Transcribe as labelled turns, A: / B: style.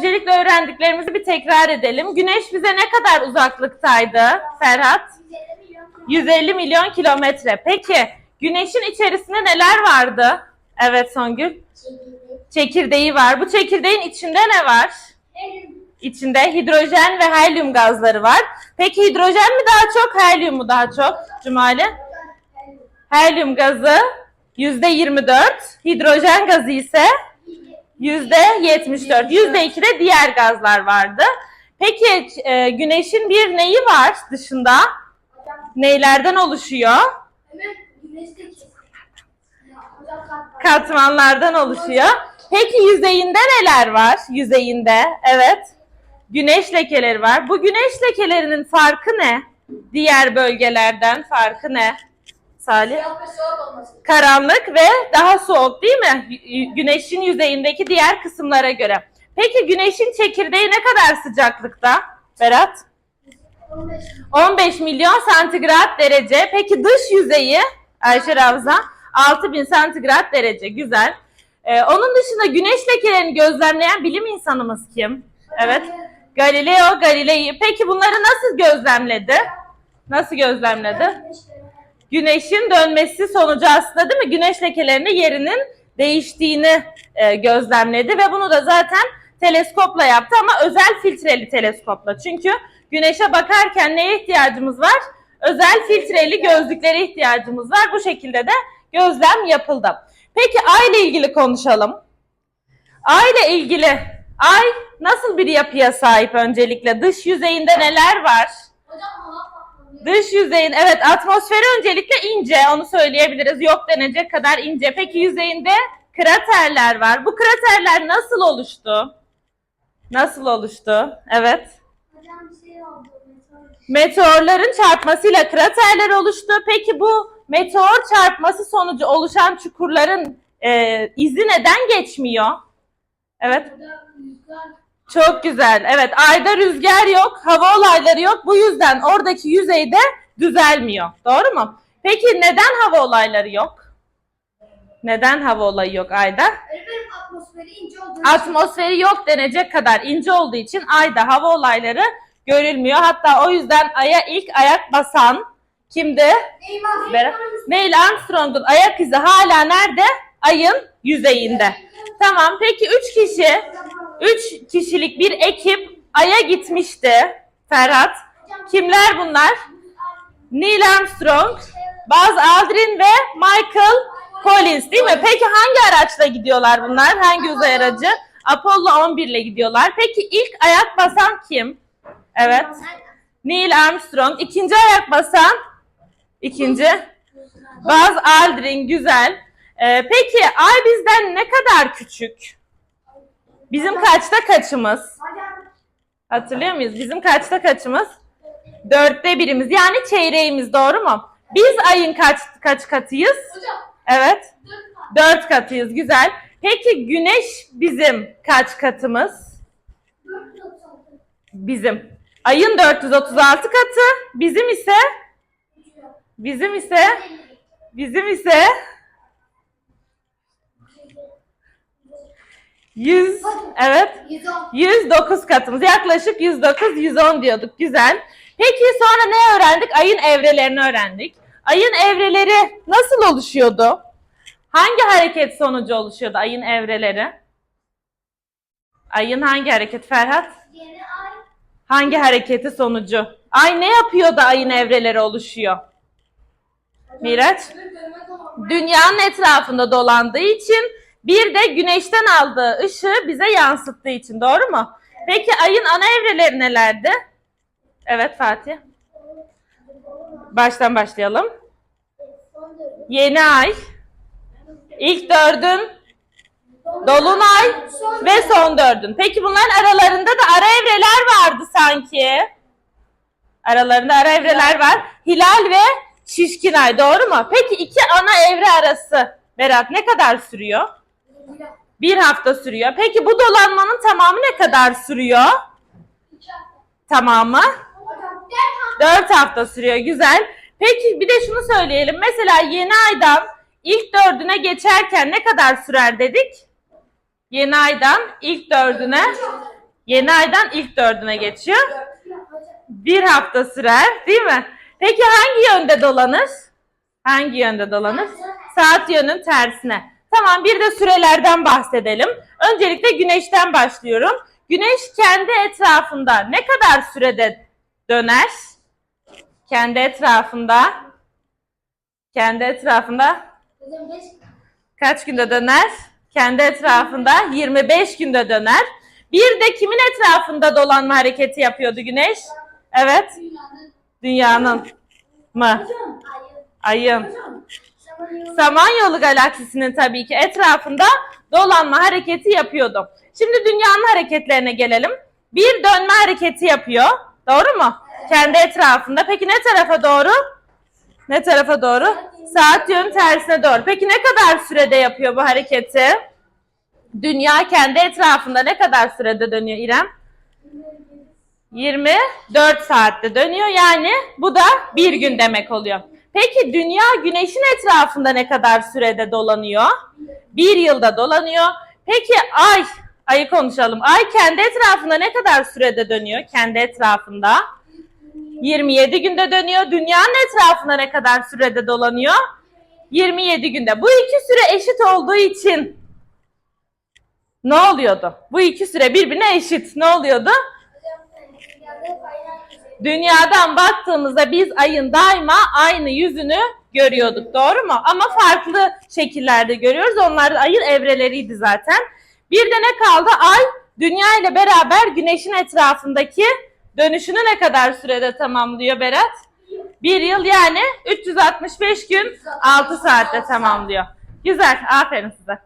A: öncelikle öğrendiklerimizi bir tekrar edelim. Güneş bize ne kadar uzaklıktaydı Ferhat? 150 milyon kilometre. Peki Güneşin içerisinde neler vardı? Evet Songül. Çekirdeği var. Bu çekirdeğin içinde ne var? İçinde hidrojen ve helyum gazları var. Peki hidrojen mi daha çok, helyum mu daha çok Cumali? Helyum gazı yüzde 24, hidrojen gazı ise yüzde 74. Yüzde 2 de diğer gazlar vardı. Peki e, güneşin bir neyi var dışında? Neylerden oluşuyor? Katmanlardan oluşuyor. Peki yüzeyinde neler var? Yüzeyinde, evet. Güneş lekeleri var. Bu güneş lekelerinin farkı ne? Diğer bölgelerden farkı ne? Salih? Karanlık ve daha soğuk değil mi? Gü- Güneşin yüzeyindeki diğer kısımlara göre. Peki güneşin çekirdeği ne kadar sıcaklıkta? Berat? 15 milyon santigrat derece. Peki dış yüzeyi Ayşe Ravza 6000 santigrat derece. Güzel. Ee, onun dışında güneş lekelerini gözlemleyen bilim insanımız kim? Evet. Galileo Galilei. Peki bunları nasıl gözlemledi? Nasıl gözlemledi? Güneşin dönmesi sonucu aslında değil mi? Güneş lekelerinin yerinin değiştiğini e, gözlemledi ve bunu da zaten teleskopla yaptı ama özel filtreli teleskopla. Çünkü güneşe bakarken neye ihtiyacımız var? Özel filtreli gözlüklere ihtiyacımız var. Bu şekilde de gözlem yapıldı. Peki ay ile ilgili konuşalım. Ay ile ilgili ay nasıl bir yapıya sahip öncelikle? Dış yüzeyinde neler var? Dış yüzeyin evet atmosferi öncelikle ince onu söyleyebiliriz. Yok denecek kadar ince. Peki yüzeyinde kraterler var. Bu kraterler nasıl oluştu? Nasıl oluştu? Evet. Meteorların çarpmasıyla kraterler oluştu. Peki bu meteor çarpması sonucu oluşan çukurların e, izi neden geçmiyor? Evet. Çok güzel. Evet, ayda rüzgar yok, hava olayları yok. Bu yüzden oradaki yüzeyde düzelmiyor. Doğru mu? Peki neden hava olayları yok? Neden hava olayı yok ayda?
B: atmosferi ince olduğu
A: Atmosferi yok denecek kadar ince olduğu için ayda hava olayları görülmüyor. Hatta o yüzden aya ilk ayak basan kimdi?
B: Eyvah.
A: Berat. Neil Armstrong'un ayak izi hala nerede? Ayın yüzeyinde. Tamam peki üç kişi, üç kişilik bir ekip Ay'a gitmişti Ferhat. Kimler bunlar? Neil Armstrong, Buzz Aldrin ve Michael Collins değil mi? Peki hangi araçla gidiyorlar bunlar? Hangi uzay aracı? Apollo 11 ile gidiyorlar. Peki ilk ayak basan kim? Evet. Neil Armstrong. İkinci ayak basan? İkinci. Buzz Aldrin. Güzel. Ee, peki ay bizden ne kadar küçük? Bizim kaçta kaçımız? Hatırlıyor muyuz? Bizim kaçta kaçımız? Dörtte birimiz. Yani çeyreğimiz doğru mu? Biz ayın kaç kaç katıyız? Evet. Dört katıyız. Güzel. Peki güneş bizim kaç katımız? Bizim. Ayın 436 katı. Bizim ise bizim ise bizim ise 100 evet 109 katımız. Yaklaşık 109 110 diyorduk. Güzel. Peki sonra ne öğrendik? Ayın evrelerini öğrendik. Ayın evreleri nasıl oluşuyordu? Hangi hareket sonucu oluşuyordu ayın evreleri? Ayın hangi hareket Ferhat? Hangi hareketi sonucu? Ay ne yapıyor da ayın evreleri oluşuyor? Miraç? Dünyanın etrafında dolandığı için bir de güneşten aldığı ışığı bize yansıttığı için doğru mu? Peki ayın ana evreleri nelerdi? Evet Fatih. Baştan başlayalım. Yeni ay, ilk dördün, dolunay ve son dördün. Peki bunların aralarında da ara evreler vardı sanki. Aralarında ara evreler var. Hilal ve şişkin ay doğru mu? Peki iki ana evre arası Berat ne kadar sürüyor? Bir hafta sürüyor. Peki bu dolanmanın tamamı ne kadar sürüyor? Tamamı? Dört hafta sürüyor. Güzel. Peki bir de şunu söyleyelim. Mesela yeni aydan ilk dördüne geçerken ne kadar sürer dedik? Yeni aydan ilk dördüne Yeni aydan ilk dördüne geçiyor. Bir hafta sürer değil mi? Peki hangi yönde dolanır? Hangi yönde dolanır? Saat yönün tersine. Tamam bir de sürelerden bahsedelim. Öncelikle güneşten başlıyorum. Güneş kendi etrafında ne kadar sürede döner? Kendi etrafında. Kendi etrafında kaç günde döner? Kendi etrafında 25 günde döner. Bir de kimin etrafında dolanma hareketi yapıyordu güneş? Evet. Dünyanın mı? Ayın. Samanyolu galaksisinin tabii ki etrafında dolanma hareketi yapıyordu. Şimdi dünyanın hareketlerine gelelim. Bir dönme hareketi yapıyor. Doğru mu? Kendi etrafında. Peki ne tarafa doğru? Ne tarafa doğru? Saat yönü tersine doğru. Peki ne kadar sürede yapıyor bu hareketi? Dünya kendi etrafında ne kadar sürede dönüyor İrem? 24 saatte dönüyor. Yani bu da bir gün demek oluyor. Peki dünya güneşin etrafında ne kadar sürede dolanıyor? Bir yılda dolanıyor. Peki ay, ayı konuşalım. Ay kendi etrafında ne kadar sürede dönüyor? Kendi etrafında. 27 günde dönüyor. Dünyanın etrafında ne kadar sürede dolanıyor? 27 günde. Bu iki süre eşit olduğu için ne oluyordu? Bu iki süre birbirine eşit. Ne oluyordu? Dünyadan baktığımızda biz ayın daima aynı yüzünü görüyorduk. Doğru mu? Ama farklı şekillerde görüyoruz. Onlar ayın evreleriydi zaten. Bir de ne kaldı? Ay dünya ile beraber güneşin etrafındaki dönüşünü ne kadar sürede tamamlıyor Berat? Bir yıl yani 365 gün 6 saatte tamamlıyor. Güzel. Aferin size.